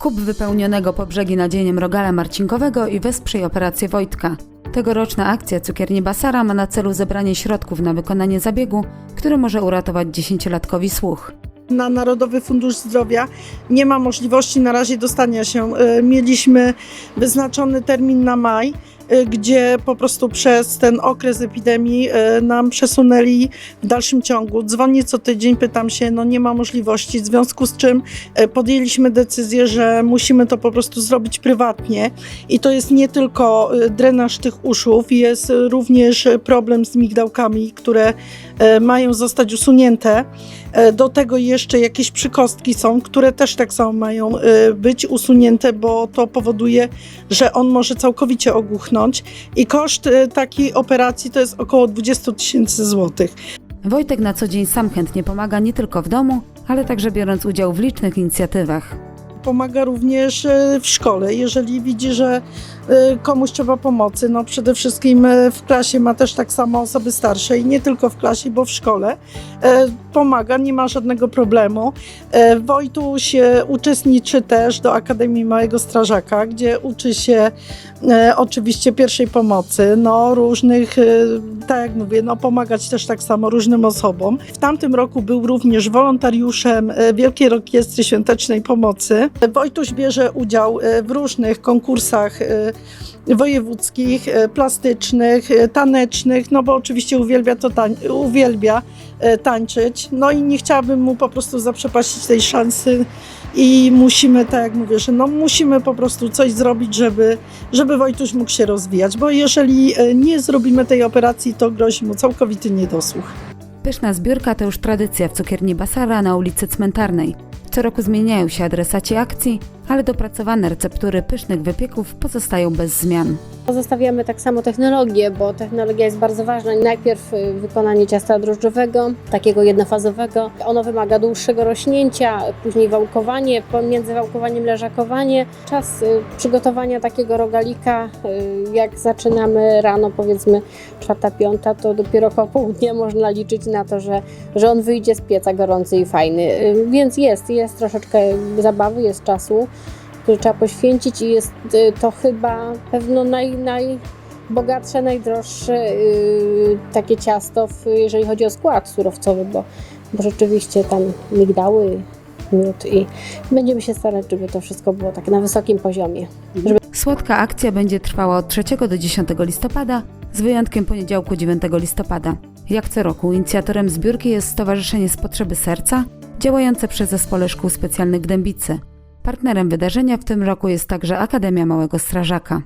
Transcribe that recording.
Kup wypełnionego po brzegi nadzieniem rogala marcinkowego i wesprzyj operację Wojtka. Tegoroczna akcja Cukierni Basara ma na celu zebranie środków na wykonanie zabiegu, który może uratować dziesięciolatkowi słuch. na Narodowy Fundusz Zdrowia nie ma możliwości na razie dostania się. E, Mieliśmy wyznaczony termin na maj, gdzie po prostu przez ten okres epidemii e, nam przesunęli w dalszym ciągu. Dzwonię co tydzień, pytam się, no nie ma możliwości, w związku z czym e, podjęliśmy decyzję, że musimy to po prostu zrobić prywatnie i to jest nie tylko drenaż tych uszów, jest również problem z migdałkami, które mają zostać usunięte. Do tego jeszcze jakieś przykostki są, które też tak samo mają być usunięte, bo to powoduje, że on może całkowicie ogłuchnąć. I koszt e, takiej operacji to jest około 20 tysięcy złotych. Wojtek na co dzień sam chętnie pomaga nie tylko w domu, ale także biorąc udział w licznych inicjatywach. Pomaga również e, w szkole, jeżeli widzi, że e, komuś trzeba pomocy. No przede wszystkim e, w klasie ma też tak samo osoby starsze i nie tylko w klasie, bo w szkole pomaga, nie ma żadnego problemu. Wojtuś uczestniczy też do Akademii Małego Strażaka, gdzie uczy się oczywiście pierwszej pomocy, no różnych, tak jak mówię, no pomagać też tak samo różnym osobom. W tamtym roku był również wolontariuszem Wielkiej Orkiestry Świątecznej Pomocy. Wojtuś bierze udział e, w różnych konkursach e, wojewódzkich, e, plastycznych, tanecznych, no bo oczywiście uwielbia to tań- uwielbia tańczyć. No i nie chciałabym mu po prostu zaprzepaścić tej szansy i musimy, tak jak mówię, że no musimy po prostu coś zrobić, żeby, żeby Wojtuś mógł się rozwijać, bo jeżeli nie zrobimy tej operacji, to grozi mu całkowity niedosłuch. Pyszna zbiórka to już tradycja w cukierni Basara na ulicy Cmentarnej. Co roku zmieniają się adresaci akcji, ale dopracowane receptury pysznych wypieków pozostają bez zmian. Pozostawiamy tak samo technologię, bo technologia jest bardzo ważna. Najpierw y, wykonanie ciasta drożdżowego, takiego jednofazowego. Ono wymaga dłuższego rośnięcia, później wałkowanie, pomiędzy wałkowaniem leżakowanie. Czas y, przygotowania takiego rogalika, y, jak zaczynamy rano, powiedzmy czwarta, piąta, to dopiero koło południa można liczyć na to, że, że on wyjdzie z pieca gorący i fajny. Więc jest, jest troszeczkę zabawy, jest czasu który trzeba poświęcić i jest y, to chyba pewno naj, najbogatsze, najdroższe y, takie ciasto, jeżeli chodzi o skład surowcowy, bo, bo rzeczywiście tam migdały, miód i będziemy się starać, żeby to wszystko było tak na wysokim poziomie. Słodka akcja będzie trwała od 3 do 10 listopada, z wyjątkiem poniedziałku 9 listopada. Jak co roku inicjatorem zbiórki jest Stowarzyszenie z Potrzeby Serca, działające przy Zespole Szkół Specjalnych Dębicy. Partnerem wydarzenia w tym roku jest także Akademia Małego Strażaka.